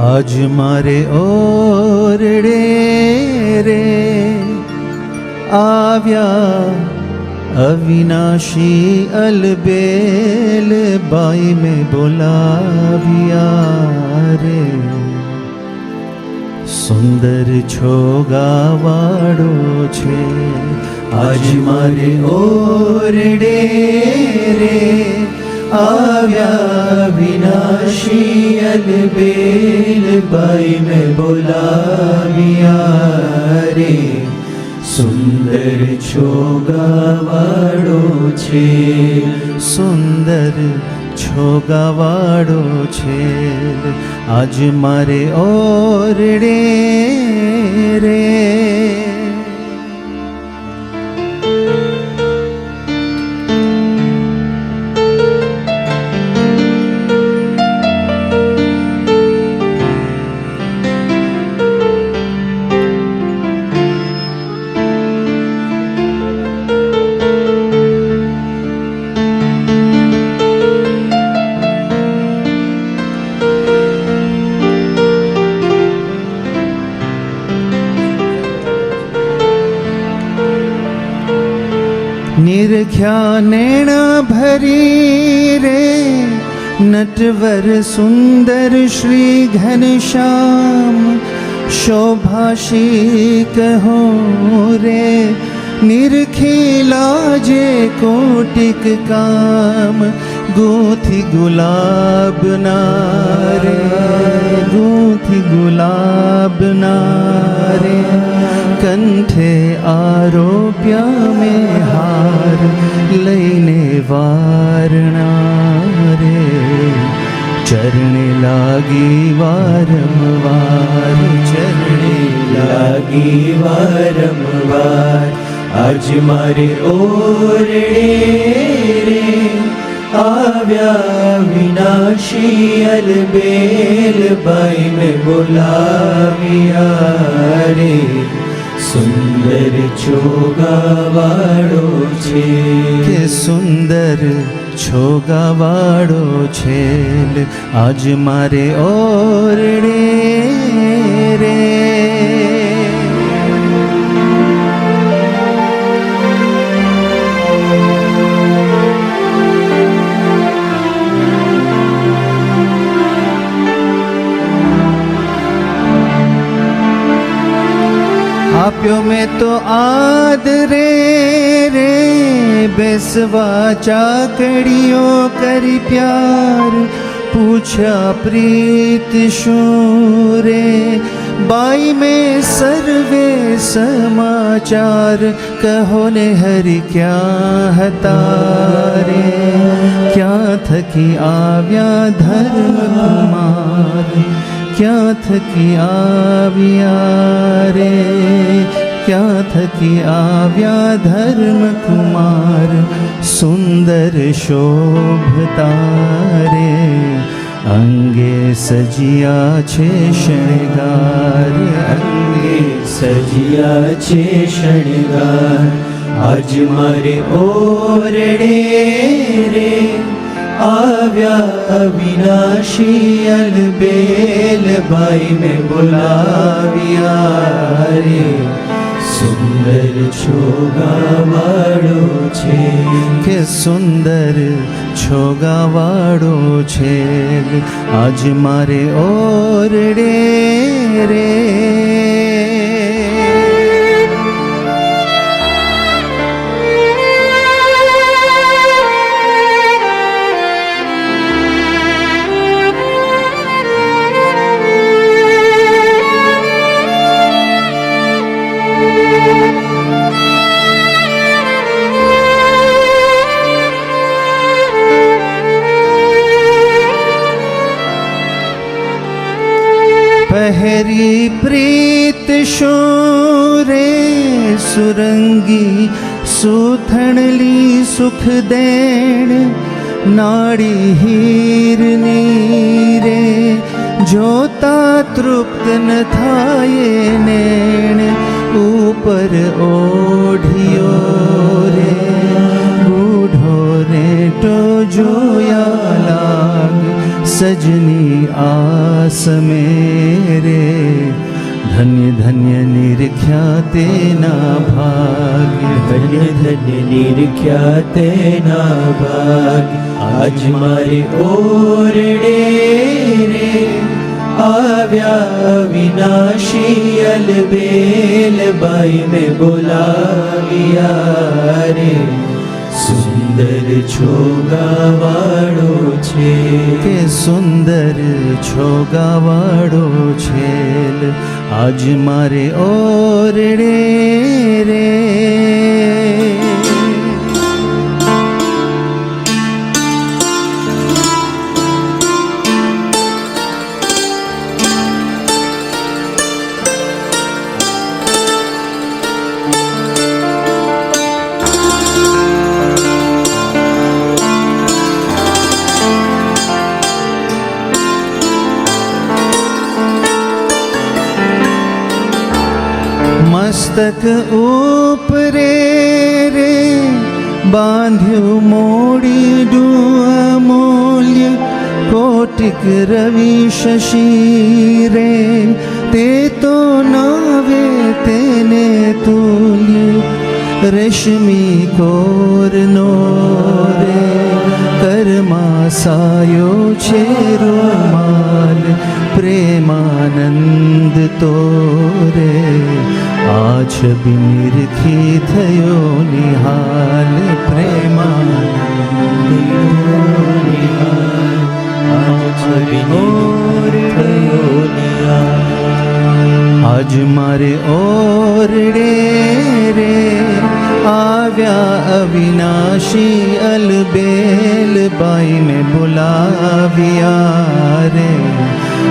આજ મારે ઓરડે રે આવ્યા અવિનાશી અલબેલ બાઈ મેં બોલાવ્યા રે. સુંદર છો ગાવાડો છે, આજ મારે ઓરડે રે આવ્યા વિનાશી અલબેલ બાઈ મેં બોલાવ્યા રે સુંદર છો ગાવાડો છે સુંદર છો ગાવાડો છે આજ મારે ઓરડે રે निर्घ्यानेण भरी रे। नटवर सुंदर श्री घन श्याम शोभा कहो रे निर्खिलाजे कोटिक काम, गूथि गुलाब नारे। गूथि गुलाब नारे। કંઠે આરોપ્યા મેં હાર લઈને વારણા રે ચરણે લાગી વારંવાર ચરણે લાગી વારંવાર આજ મારે ઓરડે રે આવ્યા વિનાશી અલબેલ ભાઈ મેં બોલાવ્યા રે સુંદર છોગાવાળો છે. કે સુંદર છોગાવાળો છે આજ મારે ઓરડે રે. આપ્યો મેં તો આદરે રે બેસવા ચાકડીઓ કરી પ્યાર પૂછ્યા પ્રીત શું રે બાઈ મેં સર્વે સમાચાર કહો ને હરી ક્યાં હતા રે ક્યાં થકી આવ્યા ધર્મ કુમાર ક્યાં થકી આવ્યા રે ક્યાં થકી આવ્યા ધર્મ કુમાર સુંદર શોભતા રે અંગે સજિયા છે શણગાર અંગે સજિયા છે શણગાર આજ મારે ઓરડે રે આવ્યા અવિનાશી અલબેલ ભાઈ મેં બોલાવ્યા રે સુંદર છોગાવાળો છે, કે સુંદર છોગાવાળો છે, આજ મારે ઓરડે રે. પહેરી પ્રીત શું રે સુરંગી સુથણલી સુખ દેણ हीर હીરની રે જોતા તૃપ્ત ન થાય નેણ ઉપર ઓઢિયો રે બૂઢો રેટો જોયા લાગ સજની આસ મેરે ધન્ય ધન્ય નિરખ્યા તેના ભાગ્ય ધન્ય ધન્ય નિરખ્યા તેના ભાગ આજ મારે ઓરડે રે આવ્યા વિનાશી અલબેલ બાઈ મેં બોલાવ્યા રે સુંદર છોગાવાળો છે. કે સુંદર છો ગાવાડો છે આજ મારે ઓરડે રે. मस्तक ऊपरे रे, बांध्यु मोड़ी डू अमूल्य कोटिक रवि शशि रे, ते तो नावे तेने तुल्य, रश्मि कोर नो रे कर्मा सायो छे रुमाल प्रेमानंद तोरे। આ છબી નિરખી થયો નિહાલ આજ મારે ઓરડે રે આવ્યા અવિનાશી અલબેલ બાઈ મેં બોલાવ્યા રે.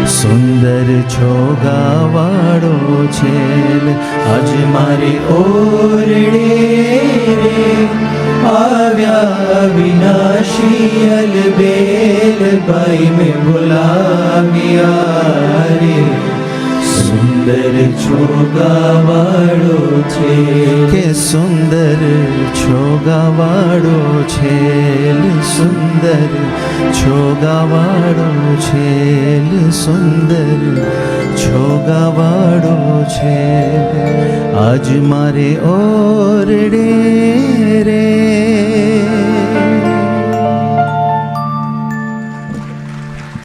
સુંદર છો ગાવાડો છેલ, આજ મારે ઓરડે રે. આવ્યા વિનાશી અલબેલ ભાઈ મેં બોલાવ્યા સુંદર છોગાવાળો છે. કે સુંદર છોગાવાળો છે સુંદર છોગાવાળો છે સુંદર છોગાવાળો છે. આજ મારે ઓરડે રે